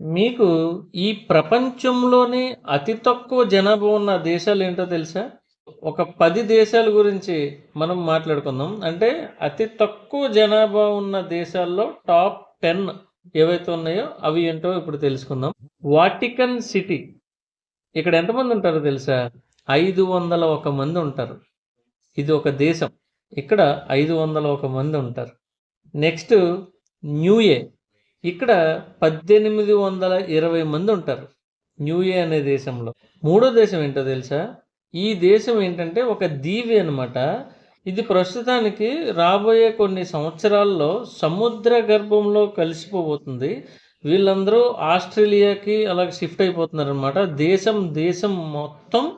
మీకు ఈ ప్రపంచంలోనే అతి తక్కువ జనాభా ఉన్న దేశాలు ఏంటో తెలుసా? ఒక పది దేశాల గురించి మనం మాట్లాడుకుందాం. అంటే అతి తక్కువ జనాభా ఉన్న దేశాల్లో టాప్ టెన్ ఏవైతే ఉన్నాయో అవి ఏంటో ఇప్పుడు తెలుసుకుందాం. Vatican city. ఇక్కడ ఎంతమంది ఉంటారో తెలుసా? ఐదు వందల ఒక మంది ఉంటారు. ఇది ఒక దేశం. ఇక్కడ ఐదు వందల ఒక మంది ఉంటారు. నెక్స్ట్ న్యూఏ ఇక్కడ పద్దెనిమిది వందల ఇరవై మంది ఉంటారు. న్యూఏ అనే దేశంలో. మూడో దేశం ఏంటో తెలుసా? ఈ దేశం ఏంటంటే ఒక దీవి అన్నమాట. ఇది ప్రస్తుతానికి రాబోయే కొన్ని సంవత్సరాల్లో సముద్ర గర్భంలో కలిసిపోబోతుంది. వీళ్ళందరూ ఆస్ట్రేలియాకి అలాగే షిఫ్ట్ అయిపోతున్నారు అనమాట దేశం దేశం మొత్తం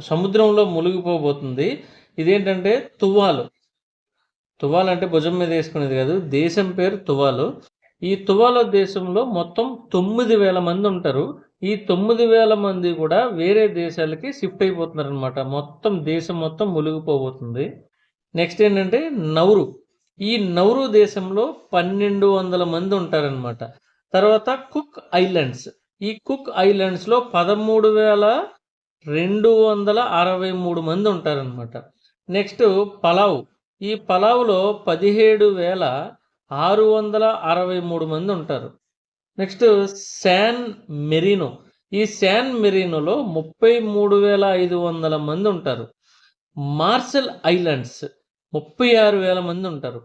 సముద్రంలో మునిగిపోబోతుంది. ఇదేంటంటే తువాలు. తువాలు అంటే భుజం మీద వేసుకునేది కాదు దేశం పేరు తువాలు. ఈ తువాల దేశంలో మొత్తం తొమ్మిది వేల మంది ఉంటారు. ఈ తొమ్మిది వేల మంది కూడా వేరే దేశాలకి షిఫ్ట్ అయిపోతున్నారు అనమాట మొత్తం దేశం మొత్తం మునిగిపోబోతుంది. నెక్స్ట్ ఏంటంటే నౌరు. ఈ నౌరు దేశంలో పన్నెండు వందల మంది ఉంటారనమాట తర్వాత కుక్ ఐలాండ్స్. ఈ కుక్ ఐలాండ్స్లో పదమూడు వేల రెండు వందల అరవై మూడు మంది ఉంటారనమాట నెక్స్ట్ పలావ్. ఈ పలావ్లో పదిహేడు వేల ఆరు వందల అరవై మూడు మంది ఉంటారు. Next San Marino. ఈ శాన్ మెరీనోలో ముప్పై మూడు వేల ఐదు వందల మంది ఉంటారు. మార్షల్ ఐలాండ్స్ ముప్పై ఆరు వేల మంది ఉంటారు.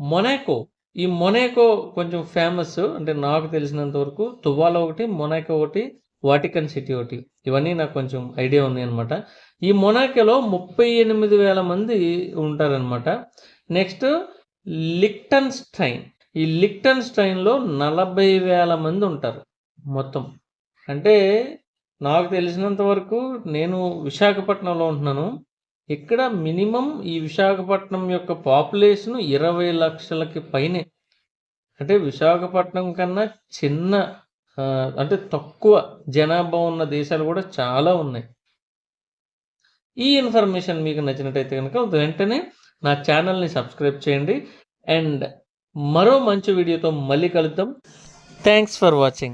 మొనాకో. ఈ మొనాకో కొంచెం ఫేమస్ అంటే నాకు తెలిసినంత వరకు తువాల ఒకటి మొనాకో ఒకటి వాటికన్ సిటీ ఒకటి. ఇవన్నీ నాకు కొంచెం ఐడియా ఉంది అనమాట ఈ మొనాకోలో ముప్పై ఎనిమిది వేల మంది ఉంటారనమాట నెక్స్ట్ లిక్టన్ స్ట్రైన్ ఈ లిక్టన్ స్ట్రైన్లో నలభై వేల మంది ఉంటారు మొత్తం. అంటే నాకు తెలిసినంత వరకు నేను విశాఖపట్నంలో ఉంటున్నాను. ఇక్కడ మినిమం ఈ విశాఖపట్నం యొక్క పాపులేషన్ ఇరవై లక్షలకి పైనే. అంటే విశాఖపట్నం కన్నా చిన్న అంటే తక్కువ జనాభా ఉన్న దేశాలు కూడా చాలా ఉన్నాయి. ఈ ఇన్ఫర్మేషన్ మీకు నచ్చినట్టయితే కనుక వెంటనే నా ఛానల్ని సబ్స్క్రైబ్ చేయండి. అండ్ మరో మంచి వీడియోతో మళ్ళీ కలుద్దాం. Thanks for watching